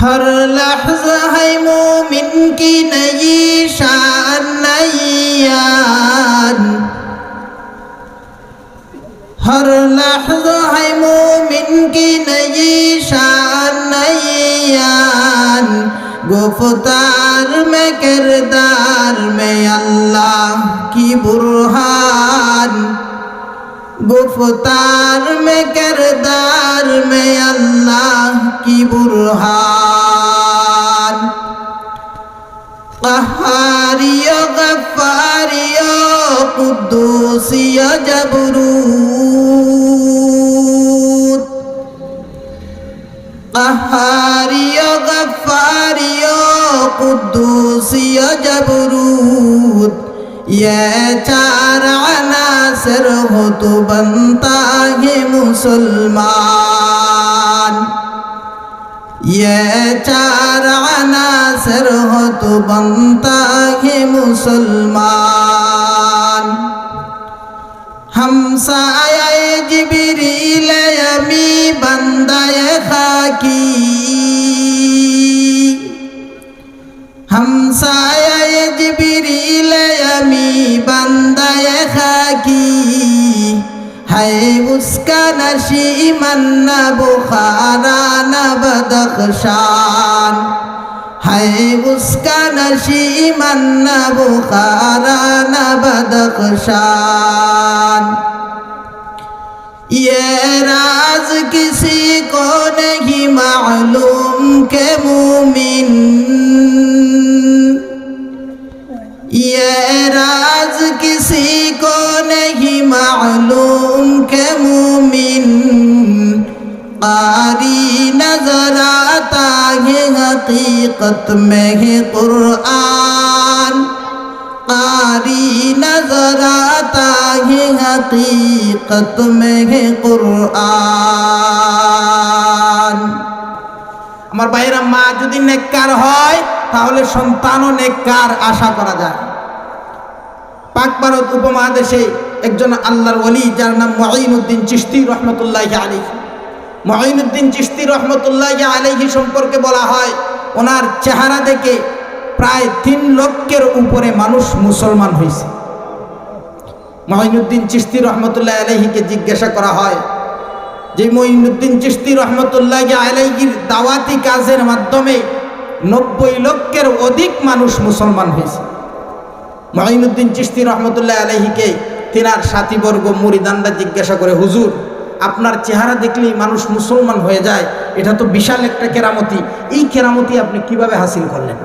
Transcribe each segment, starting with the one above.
ہر لحظہ ہے مومن کی نئی شان نیان ہر لحظہ ہے مومن کی نئی شان نیان گفتار میں کردار میں اللہ کی برہان गुफ्तार में किरदार में अल्लाह की बुरहान कहारियो गफ्फारियो कुद्दूसियो जबरूत कहारियो गफ्फारियो कुद्दूसियो जबरूत ये चार अनासर हो तो बनता है मुसलमान। ये चार अनासर हो तो बनता है मुसलमान। हम साया जिबरील यमी बंदाए खाकी। हम साया यमी बंदाए खाकी है उसका नशी मन न बुखारा न बदखशान है उसका नशी मन न बुखारा न बदखशान ये राज किसी को नहीं मालूम के मुमिन ये राज किसी को नहीं मालूम के मुमिन कारी नजर आता है हकीकत में है कुरान कारी नजर आता है हकीकत में है कुरान আমার বাইরা মা যদি নেককার হয় তাহলে সন্তানও নেককার আশা করা যায়। পাক ভারত উপমহাদেশে একজন আল্লাহর ওলি, যার নাম মঈনুদ্দিন চিস্তি রহমতুল্লাহ আলী মঈনুদ্দিন চিস্তি রহমতুল্লাহ আলাইহি সম্পর্কে বলা হয়, ওনার চেহারা দেখে প্রায় তিন লক্ষের উপরে মানুষ মুসলমান হয়েছে মঈনুদ্দিন চিস্তি রহমতুল্লাহ আলাইহিকে জিজ্ঞাসা করা হয়, যে মঈনুদ্দিন চিস্তি রহমতুল্লাহ আলাইহির দাওয়াতি কাজের মাধ্যমে নব্বই লক্ষের অধিক মানুষ মুসলমান হয়েছে। মঈনুদ্দিন চিস্তি রহমতুল্লাহ আলাইহিকে তিনার সাথীবর্গ মুরিদানরা জিজ্ঞাসা করে, হুজুর, আপনার চেহারা দেখলেই মানুষ মুসলমান হয়ে যায়, এটা তো বিশাল একটা কেরামতি। এই কেরামতি আপনি কীভাবে হাসিল করলেন?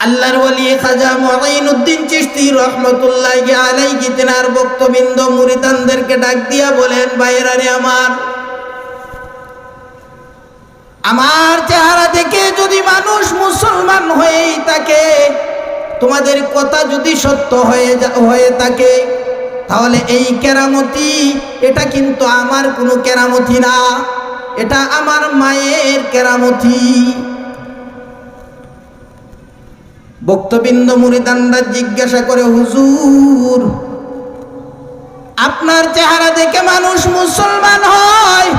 আল্লাহর ওলি খাজা মঈনুদ্দিন চিশতি রহমতুল্লাহি আলাইহি তিনার বক্তবিন্দ মুরিদানদেরকে ডাক দিয়া বলেন বাইরারে আমার আমার চেহারা দেখে যদি মানুষ মুসলমান হয়েই থাকে, তোমাদের কথা যদি সত্য হয়ে হয়ে থাকে, তাহলে এই কেরামতি, এটা কিন্তু আমার কোনো কেরামতি না, এটা আমার মায়ের কেরামতি। বক্তবিন্দ মুরিদানরা জিজ্ঞাসা করে, হুজুর, আপনার চেহারা দেখে মানুষ মুসলমান হয়?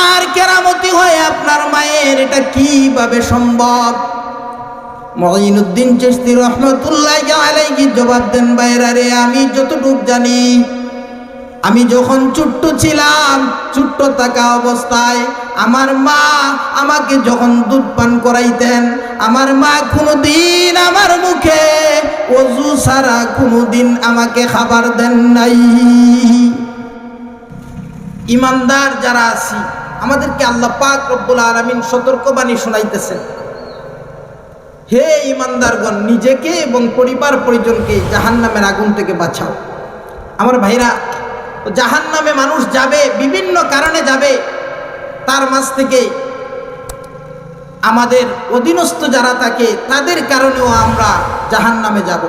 আর কেরামতি হয় আপনার মায়ের, এটা কীভাবে সম্ভব? মঈনুদ্দিন চিস্তি রহমতুল্লাহ আলাইহি জবাব দেন বাইরারে আমি যতটুক জানি, আমি যখন ছোট্ট ছিলাম, ছোট্ট থাকা অবস্থায় আমার মা আমাকে যখন দুধ পান করাইতেন, আমার মা কোনোদিন আমার মুখে অজু সারা কোনোদিন আমাকে খাবার দেন নাই। ইমানদার যারা আছি, আমাদেরকে আল্লাহ পাক রব্বুল আলমিন সতর্কবাণী শোনাইতেছেন। হে ইমানদারগণ, নিজেকে এবং পরিবার পরিজনকে জাহান নামের আগুন থেকে বাঁচাও। আমার ভাইরা জাহান নামে মানুষ যাবে, বিভিন্ন কারণে যাবে, তার মাঝ থেকে আমাদের অধীনস্থ যারা থাকে, তাদের কারণেও আমরা জাহান নামে যাব।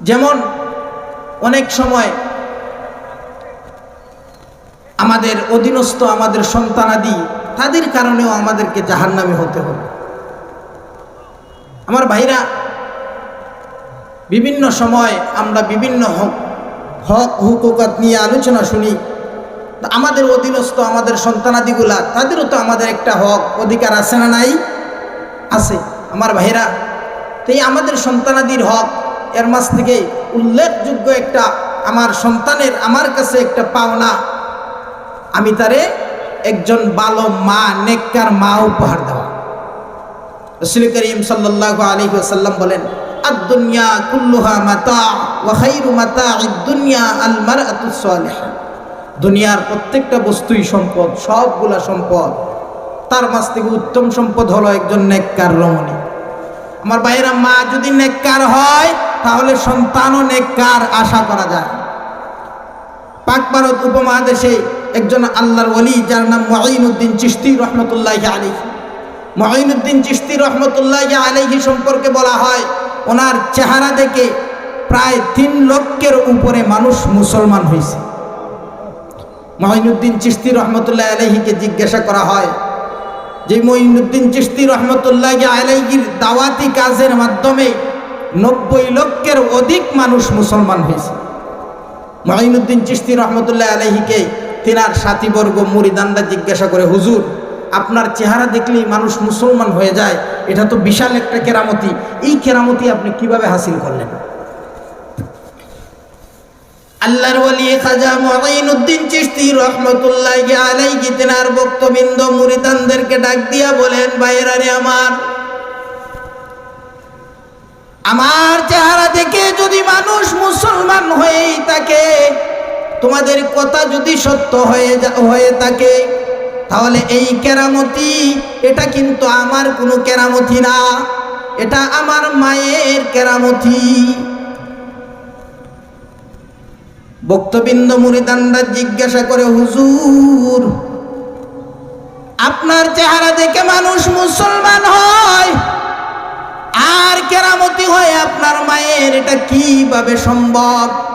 যেমন, অনেক সময় আমাদের অধীনস্থ আমাদের সন্তানাদি, তাদের কারণেও আমাদেরকে জাহান্নামে হতে হবে। আমার ভাইরা, বিভিন্ন সময় আমরা বিভিন্ন হক হক, হুকুকাত নিয়ে আলোচনা শুনি। আমাদের অধীনস্থ আমাদের সন্তানাদিগুলা, তাদেরও তো আমাদের একটা হক, অধিকার আছে না নাই? আছে। আমার ভাইরা, তো এই আমাদের সন্তানাদির হক, এর মাঝ থেকে উল্লেখযোগ্য একটা আমার সন্তানের, আমার কাছে একটা পাওনা আমি তারে একজন ভালো মা, নেককার মা উপহার দেওয়া। রসুল করিম সাল্লাহ আলী সাল্লাম বলেন মাতা ওয়াহাইরু মাতা দুনিয়া আল মারাতুস সালিহা। দুনিয়ার প্রত্যেকটা বস্তুই সম্পদ, সবগুলা সম্পদ। তার মাঝ থেকে উত্তম সম্পদ হলো একজন নেককার রমণী। আমার বাইরা মা যদি নেককার হয়, তাহলে সন্তানও নেককার আশা করা যায়। পাক ভারত উপমহাদেশে একজন আল্লাহর ওলি, যার নাম মঈনুদ্দিন চিস্তি রহমতুল্লাহ আলী মঈনুদ্দিন চিস্তি রহমতুল্লাহ আলাইহি সম্পর্কে বলা হয়, ওনার চেহারা দেখে প্রায় তিন লক্ষের উপরে মানুষ মুসলমান হয়েছে। মঈনুদ্দিন চিস্তি রহমতুল্লাহ আলাইহিকে জিজ্ঞাসা করা হয়, যে মঈনুদ্দিন চিস্তি রহমতুল্লাহ আলাইহির দাওয়াতি কাজের মাধ্যমে নব্বই লক্ষের অধিক মানুষ মুসলমান হয়েছে। মঈনুদ্দিন চিস্তি রহমতুল্লাহ আলাইহিকে তিনার সাথীবর্গ মুরিদানরা জিজ্ঞাসা করে, হুজুর, আপনার চেহারা দেখলেই মানুষ মুসলমান হয়ে যায়, এটা তো বিশাল একটা কেরামতি। এই কেরামতি আপনি কীভাবে হাসিল করলেন? আমার চেহারা দেখে যদি মানুষ মুসলমান হয়েই থাকে তোমাদের কথা যদি সত্য হয়ে হয়ে থাকে, তাহলে এই কেরামতি, এটা কিন্তু আমার কোনো কেরামতি না। এটা আমার মায়ের কেরামতি। বক্তবিন্দ মুরিদানরা জিজ্ঞাসা করে, হুজুর, আপনার চেহারা দেখে মানুষ মুসলমান হয়। আর কেরামতি হয় আপনার মায়ের এটা কীভাবে সম্ভব?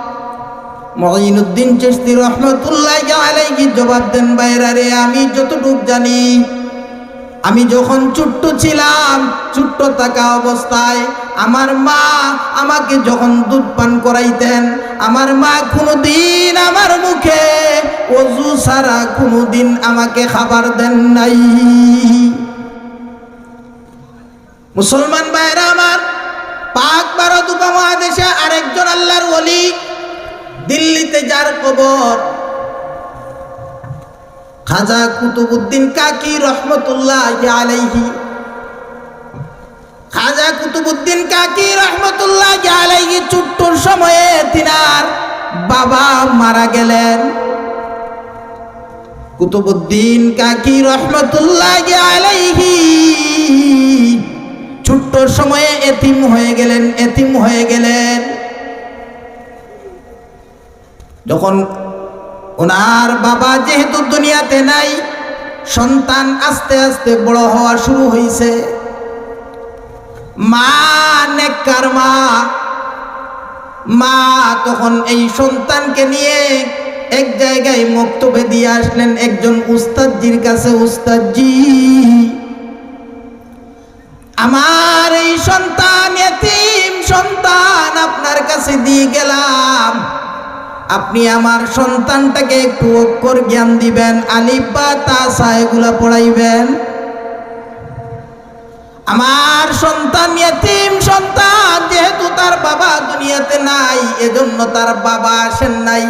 মঈনুদ্দিন চিস্তি রহমতুল্লাহ আলাইহি জবাব দেন, বাইরা রে, আমি যতটুক জানি, আমি যখন ছোট্ট ছিলাম, ছোট্ট থাকা অবস্থায় আমার মা আমাকে যখন দুধ পান করাইতেন, আমার মা কোনোদিন আমার মুখে অজু সারা কোনোদিন আমাকে খাবার দেন নাই। মুসলমান ভাইরা আমার, পাক ভারত উপমহাদেশে আরেকজন আল্লাহর ওলি দিল্লিতে যার কবর। খাজা কুতুবুদ্দিন কাকি রহমতুল্লাহ খাজা কুতুবুদ্দিন কাকি রহমতুল্লাহ চুট্টুর সময়ে তিনার বাবা মারা গেলেন। কুতুবুদ্দিন কাকি রহমতুল্লাহ ছোট্ট সময়ে এতিম হয়ে গেলেন, এতিম হয়ে গেলেন। যখন ওনার বাবা যেহেতু দুনিয়াতে নাই, সন্তান আস্তে আস্তে বড় হওয়া শুরু হয়েছে মা মা। মা তখন এই সন্তানকে নিয়ে এক জায়গায় মক্তবে দিয়ে আসলেন একজন উস্তাদজির কাছে, উস্তাদজি, আমার এই সন্তান এতিম সন্তান আপনার কাছে দিয়ে গেলাম। আপনি আমার সন্তানটাকে একটু অক্ষর জ্ঞান দিবেন, আলিফ বা তাসা এগুলা পড়াইবেন। আমার সন্তান এতিম সন্তান, যেহেতু তার বাবা দুনিয়াতে নাই, এজন্য তার বাবা আসেন নাই।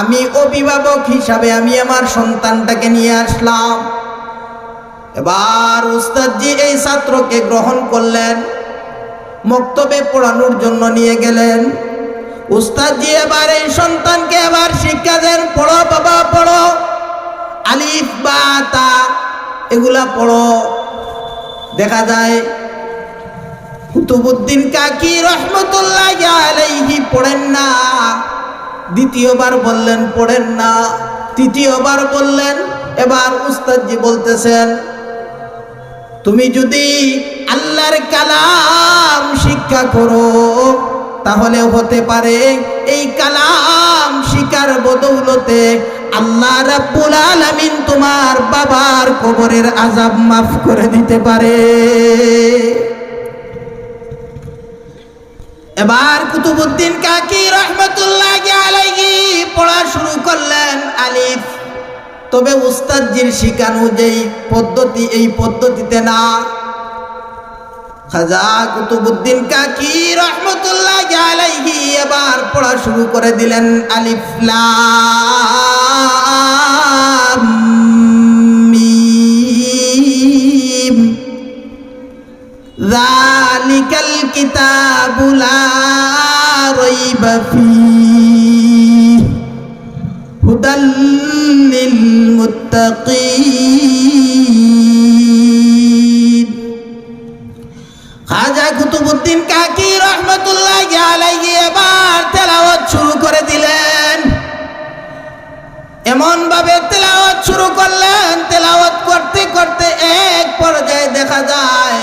আমি অভিভাবক হিসাবে আমি আমার সন্তানটাকে নিয়ে আসলাম। এবার উস্তাদজি এই ছাত্রকে গ্রহণ করলেন, মক্তবে পড়ানোর জন্য নিয়ে গেলেন। উস্তাদজি এবার এই সন্তানকে এবার শিক্ষা দেন। পড়ো, বাবা, পড়ো। আলিফ, বা, তা, এগুলা পড়ো। দেখা যায় কুতুবুদ্দিন কাকি রহমতুল্লাহ আলাইহি পড়েন না। দ্বিতীয়বার বললেন, পড়েন না। তৃতীয়বার বললেন, এবার উস্তাদজি বলতেছেন, তুমি যদি আল্লাহর কালাম শিক্ষা করো তাহলে হতে পারে এই কালাম শিকার বদৌলতে আল্লাহ রাব্বুল আলামিন তোমার বাবার কবরের আজাব মাফ করে দিতে পারে। এবার কুতুবুদ্দিন কাকি রহমতুল্লাহ আলাইহি পড়া শুরু করলেন আলিফ। তবে উস্তাদজির শিখানো যেই পদ্ধতি এই পদ্ধতিতে না। খাজা কুতুবুদ্দিন কাকি রহমতুল্লাহ আলাইহি এবার পড়া শুরু করে দিলেন আলিফ লাম মিম। যালিকাল কিতাবু লা রাইবা ফীহ। হুদাল লিল মুত্তাকিন। করে এমন ভাবে তেলাওয়াত শুরু করলেন, তেলাওয়াত করতে করতে এক পর্যায়ে দেখা যায়,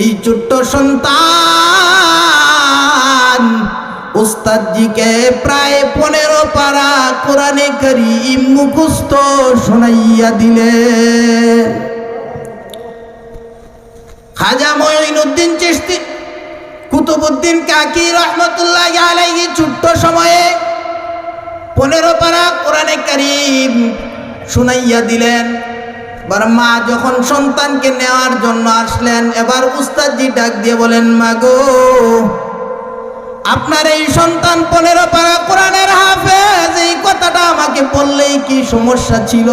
এই ছোট্ট সন্তান উস্তাদজিকে প্রায় পনেরো পারা কোরআনে করিম মুখস্থ শোনাইয়া দিলেন খাজা মঈনুদ্দিন চিশতি কুতুবুদ্দিন কাকি রহমতুল্লাহ আলাইহি ছোট্ট সময়ে পনেরো পারা কোরআনে করিম শুনাইয়া দিলেন। এবার মা যখন সন্তানকে নেওয়ার জন্য আসলেন, এবার উস্তাদজি ডাক দিয়ে বলেন, মা গো, আপনার এই সন্তান পনেরো পারা কোরআনের হাফেজ, এই কথাটা আমাকে বললেই কি সমস্যা ছিল?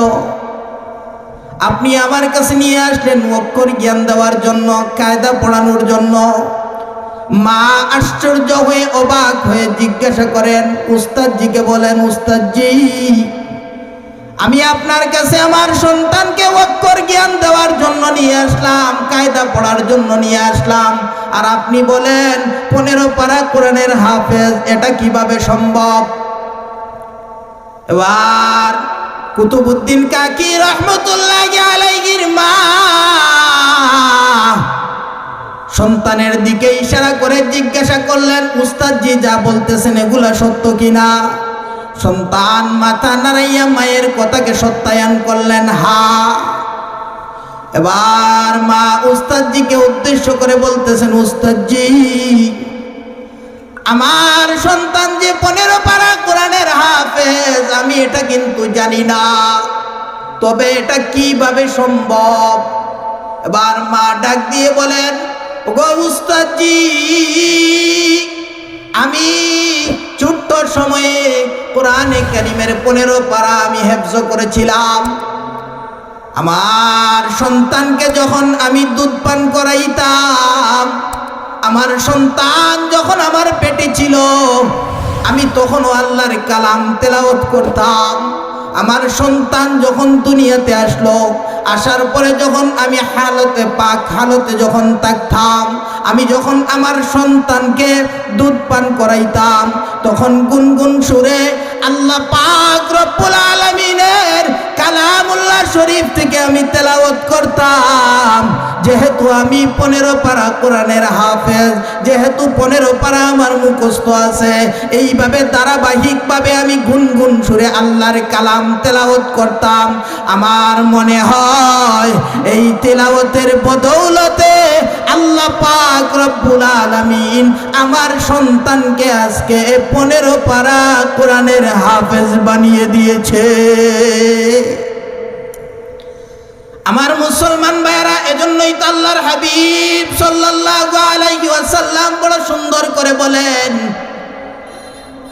আপনি আমার কাছে নিয়ে আসলেন অক্ষর জ্ঞান দেওয়ার জন্য, কায়দা পড়ানোর জন্য। মা আশ্চর্য হয়ে অবাক হয়ে জিজ্ঞাসা করেন, উস্তাদজিকে বলেন, উস্তাদজি, আমি আপনার কাছে আমার সন্তানকে অক্ষর জ্ঞান দেওয়ার জন্য নিয়ে আসলাম, কায়দা পড়ার জন্য নিয়ে আসলাম, আর আপনি বলেন, পনেরো পারা কোরআনের হাফেজ, এটা কীভাবে সম্ভব? এবার কুতুবুদ্দিন কাকি রহমতুল্লাহ আলাইহির মা সন্তানের দিকে ইশারা করে জিজ্ঞাসা করলেন, উস্তাদজি যা বলতেছেন এগুলা সত্য কিনা? সন্তান মাথা নাড়াইয়া মায়ের কথাকে সত্যায়ন করলেন, হা। এবার মা উস্তাদজিকে উদ্দেশ্য করে বলতেছেন, উস্তাদজি, আমার সন্তান যে পনেরো পারা কোরআনের হাফেজ, আমি এটা কিন্তু জানি না। তবে এটা কীভাবে সম্ভব? এবার মা ডাক দিয়ে বলেন উস্তাদজি আমি ছোট্ট সময়ে কোরআনে কারিমের পনেরো পারা আমি হেফজ করেছিলাম। আমার সন্তানকে যখন আমি দুধ পান করাইতাম, আমার সন্তান যখন আমার পেটে ছিল, আমি তখনও আল্লাহর কালাম তেলাওত করতাম। আমার সন্তান যখন দুনিয়াতে আসলো, আসার পরে যখন আমি হালতে পাক, হালতে যখন থাকতাম, আমি যখন আমার সন্তানকে দুধ পান করাইতাম, তখন গুনগুন সুরে, আল্লাহ পাক রব্বুল আলামিনের কালামুল্লাহ শরীফ থেকে আমি তেলাওয়াত করতাম। যেহেতু আমি পনেরো পারা কোরআনের হাফেজ, যেহেতু পনেরো পারা আমার মুখস্থ আছে, এইভাবে ধারাবাহিকভাবে আমি গুনগুন সুরে আল্লাহর কালাম তেলাওয়াত করতাম। আমার মনে হয় এই তেলাওয়াতের বদৌলতে আল্লাহ পাক রব্বুল আলামিন আমার সন্তানকে আজকে পনেরো পারা কোরআনের হাফেজ বানিয়ে দিয়েছে। আমার মুসলমান ভাইয়েরা, এজন্যই তো আল্লাহর হাবিব সাল্লাল্লাহু আলাইহি ওয়াসাল্লাম বড় সুন্দর করে বলেন,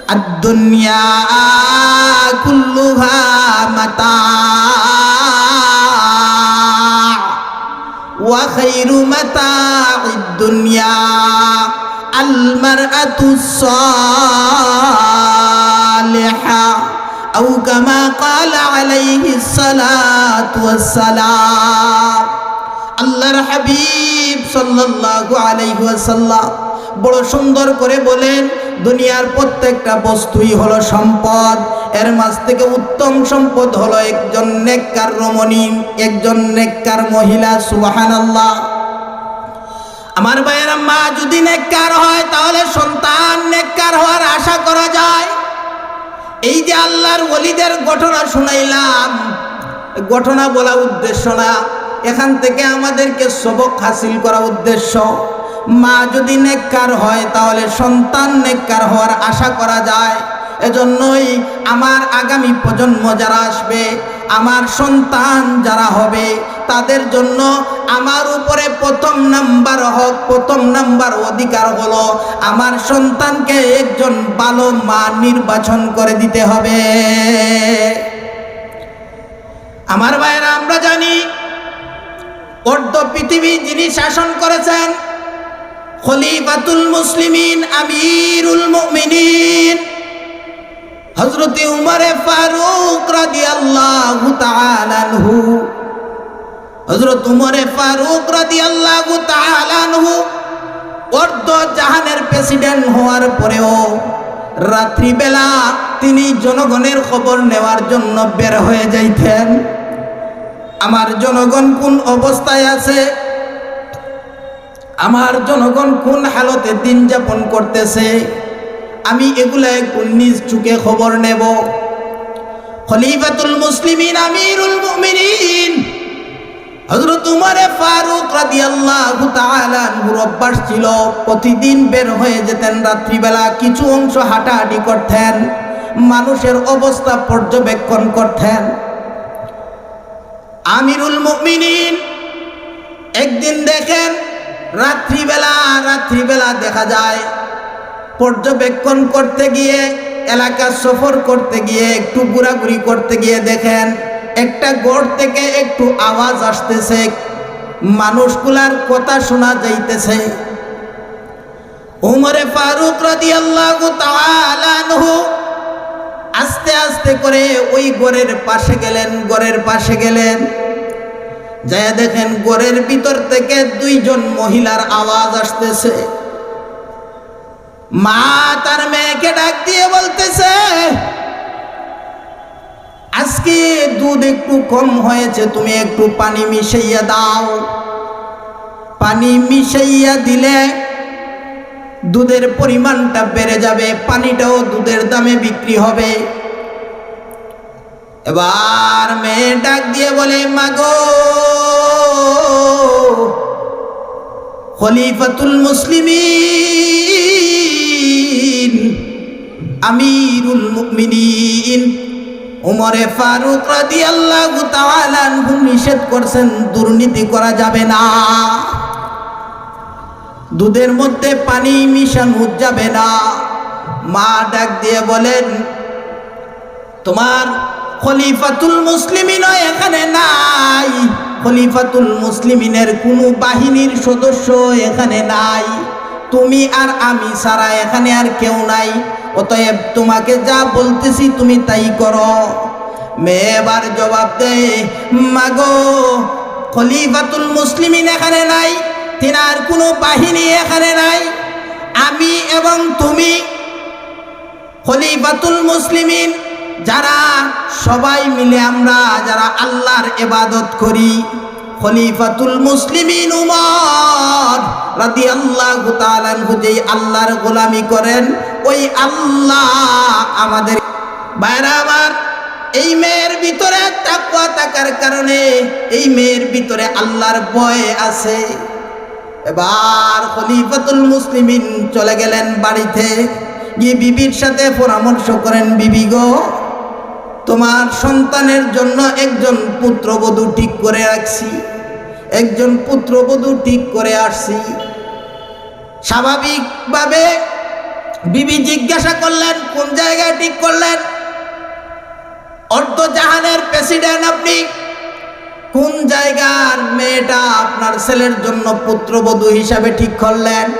আদ-দুনিয়া কুল্লুহা মাতা ওয়া খায়রু মাতা'id দুনিয়া আল মারআতু সালিহা أو كما قال عليه الصلاة والسلام আল্লাহর হাবিব সাল্লাল্লাহু আলাইহি ওয়াসাল্লাম বড় সুন্দর করে বলেন দুনিয়ার প্রত্যেকটা বস্তুই হলো সম্পদ এর মাঝ থেকে উত্তম সম্পদ হলো একজন নেককার রমণী একজন নেককার মহিলা সুবহানাল্লাহ আমার ভাইয়েরা মা যদি নেককার হয় তাহলে সন্তান নেককার হওয়ার আশা করা যায় এই যে আল্লাহর ওলিদের ঘটনা শুনাইলাম ঘটনা বলা উদ্দেশ্য না। এখান থেকে আমাদেরকে সবক হাসিল করা উদ্দেশ্য। মা যদি নেককার হয়, তাহলে সন্তান নেককার হওয়ার আশা করা যায়। এজন্যই আমার আগামী প্রজন্ম যারা আসবে, আমার সন্তান যারা হবে, তাদের জন্য আমার উপরে প্রথম নাম্বার হক, প্রথম নাম্বার অধিকার হলো আমার সন্তানকে একজন ভালো মা নির্বাচন করে দিতে হবে। আমার ভাইয়েরা, আমরা জানি অর্ধ পৃথিবী যিনি শাসন করেছেন, খলিফাতুল মুসলিমিন, আমিরুল মুমিনিন। হজরতে উমরে ফারুক রাদিয়াল্লাহু তাআলা আনহু হজরত উমরে ফারুক রাদিয়াল্লাহু তাআলা আনহু অর্ধ জাহানের প্রেসিডেন্ট হওয়ার পরেও রাত্রিবেলা তিনি জনগণের খবর নেওয়ার জন্য বের হয়ে যাইতেন। আমার জনগণ কোন অবস্থায় আছে? আমার জনগণ কোন হালতে দিন যাপন করতেছে? আমি এগুলা একটু নিজ চুকে খবর নেব। খলিফাতুল মুসলিমিন, আমিরুল মুমিনিন। হযরত উমরে ফারুক রাদিয়াল্লাহু তাআলা অভ্যাস ছিল। প্রতিদিন বের হয়ে যেতেন রাত্রিবেলা, কিছু অংশ হাঁটাহাঁটি করতেন, মানুষের অবস্থা পর্যবেক্ষণ করতেন। আমিরুল মুমিনিন, একদিন দেখেন রাত্রিবেলা রাত্রিবেলা দেখা যায় পর্যবেক্ষণ করতে গিয়ে, এলাকা সফর করতে গিয়ে, একটু ঘোরাঘুরি করতে গিয়ে দেখেন, একটা গড় থেকে একটু আওয়াজ আসতেছে। মানুষগুলার কথা শোনা যাইতেছে। উমরে ফারুক রাদিয়াল্লাহু তাআলা আনহু আস্তে আস্তে করে ওই গড়ের পাশে গেলেন, গড়ের পাশে গেলেন। যায় দেখেন গড়ের ভিতর থেকে দুইজন মহিলার আওয়াজ আসতেছে। মা তার মেয়েকে ডাক দিয়ে বলতেছে, আজকে দুধ একটু কম হয়েছে, তুমি একটু পানি মিশাইয়া দাও। পানি মিশাইয়া দিলে দুধের পরিমাণটা বেড়ে যাবে, পানিটাও দুধের দামে বিক্রি হবে। এবার মেয়ে ডাক দিয়ে বলে, মাগো, খলিফাতুল মুসলিমিন আমিরুল মুমিনিন। উমরে ফারুক রাদিয়াল্লাহু তাআলা নিষেধ করছেন, দুর্নীতি করা যাবে না। দুধের মধ্যে পানি মিশানো যাবে না। মা ডাক দিয়ে বলেন, তোমার খলিফাতুল মুসলিমিন এখানে নাই। খলিফাতুল মুসলিমিনের কোনো বাহিনীর সদস্য এখানে নাই। তুমি আর আমি সারা এখানে আর কেউ নাই। অতএব তোমাকে যা বলতেছি তুমি তাই করো। মেয়ে এবার জবাব দেয় মাগো, খলিফাতুল মুসলিমিন এখানে নাই, তিনার কোনো বাহিনী এখানে নাই। আমি এবং তুমি খলিফাতুল মুসলিমিন, যারা সবাই মিলে আমরা, যারা আল্লাহর এবাদত করি। খলিফাতুল মুসলিমিন উমর আল্লাহ যেই আল্লাহর গোলামি করেন, ওই আল্লাহ আমাদের বাইরা আমার, এই মেয়ের ভিতরে তাকুয়া থাকার কারণে এই মেয়ের ভিতরে আল্লাহর ভয় আছে। এবার খলিফাতুল মুসলিমিন চলে গেলেন বাড়িতে, গিয়ে বিবির সাথে পরামর্শ করেন, বিবি গো তোমার সন্তানের জন্য একজন পুত্রবধূ ঠিক করে রাখছি। একজন পুত্রবধূ ঠিক করে আসছি। স্বাভাবিকভাবে বিবি জিজ্ঞাসা করলেন, কোন জায়গায় ঠিক করলেন? অর্ধ জাহানের প্রেসিডেন্ট আপনি, কোন জায়গার মেয়েটা আপনার ছেলের জন্য পুত্রবধূ হিসাবে ঠিক করলেন?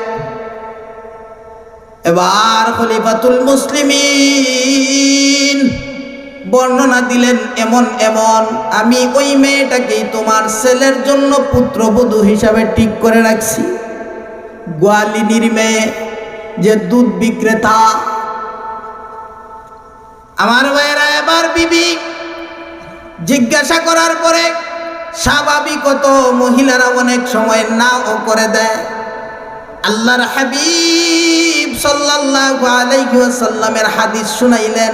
এবার খলিফাতুল মুসলিমিন বর্ণনা দিলেন, এমন এমন, আমি ওই মেয়েটাকেই তোমার ছেলের জন্য পুত্রবধূ হিসাবে ঠিক করে রাখছি। গোয়ালিনীর মেয়ে যে দুধ বিক্রেতা। আমার ভাইয়েরা, এবার বিবি জিজ্ঞাসা করার পরে স্বাভাবিকত মহিলারা অনেক সময় না ও করে দেয়। আল্লাহর হাবিব সাল্লাল্লাহু আলাইহি ওয়াসাল্লামের হাদিস শুনাইলেন।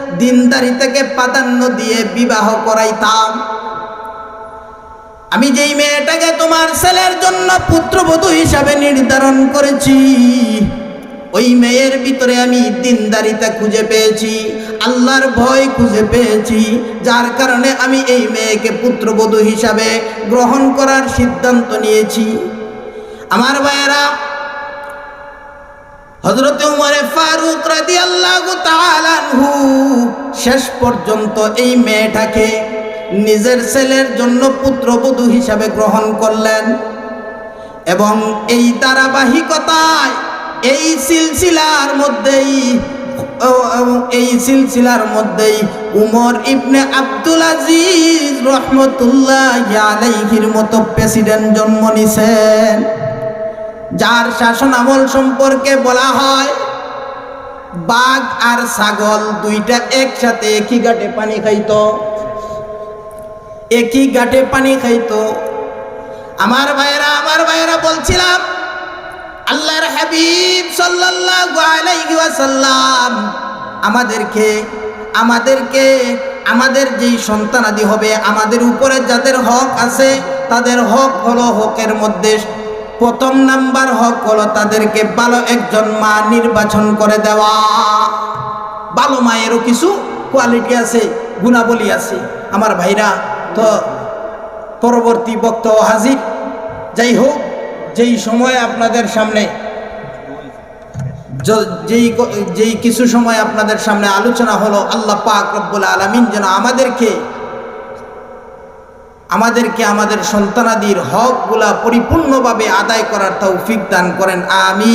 দিনদারি থেকে প্রাধান্য দিয়ে বিবাহ করাইতাম। আমি যেই মেয়েটাকে তোমার ছেলের জন্য পুত্রবধূ হিসাবে নির্ধারণ করেছি, ওই মেয়ের ভিতরে আমি দিনদারিতা খুঁজে পেয়েছি, আল্লাহর ভয় খুঁজে পেয়েছি, যার কারণে আমি এই মেয়েকে পুত্রবধূ হিসাবে গ্রহণ করার সিদ্ধান্ত নিয়েছি। আমার ভাইয়েরা হজরত উমরে ফারুক রাদি আল্লাহ শেষ পর্যন্ত এই মেয়েটাকে নিজের ছেলের জন্য পুত্রবধূ হিসাবে গ্রহণ করলেন এবং এই ধারাবাহিকতায় এই সিলসিলার মধ্যেই এই সিলসিলার মধ্যেই উমর ইবনে আব্দুল আজিজ রহমতুল্লাহ আলাইহির মতো প্রেসিডেন্ট জন্ম নিছেন। যার শাসন আমল সম্পর্কে বলা হয়, বাঘ আর ছাগল দুইটা একসাথে একই ঘাটে পানি খাইতো। একই ঘাটে পানি খাইতো। আমার ভাইরা আমার ভাইরা বলছিলাম, আল্লাহর হাবিব আলাইহি আমাদেরকে আমাদেরকে, আমাদের যেই সন্তানাদি হবে, আমাদের উপরে যাদের হক আছে, তাদের হক হলো হকের মধ্যে প্রথম নাম্বার হক হলো তাদেরকে ভালো একজন মা নির্বাচন করে দেওয়া। ভালো মায়েরও কিছু কোয়ালিটি আছে, গুণাবলী আছে। আমার ভাইরা, তো পরবর্তী বক্তব্য হাজির। যাই হোক, যেই সময় আপনাদের সামনে যেই যেই কিছু সময় আপনাদের সামনে আলোচনা হলো, আল্লাহ পাক রব্বুল আলমিন যেন আমাদেরকে আমাদেরকে আমাদের সন্তানাদির হকগুলা পরিপূর্ণভাবে আদায় করার তৌফিক দান করেন। আমি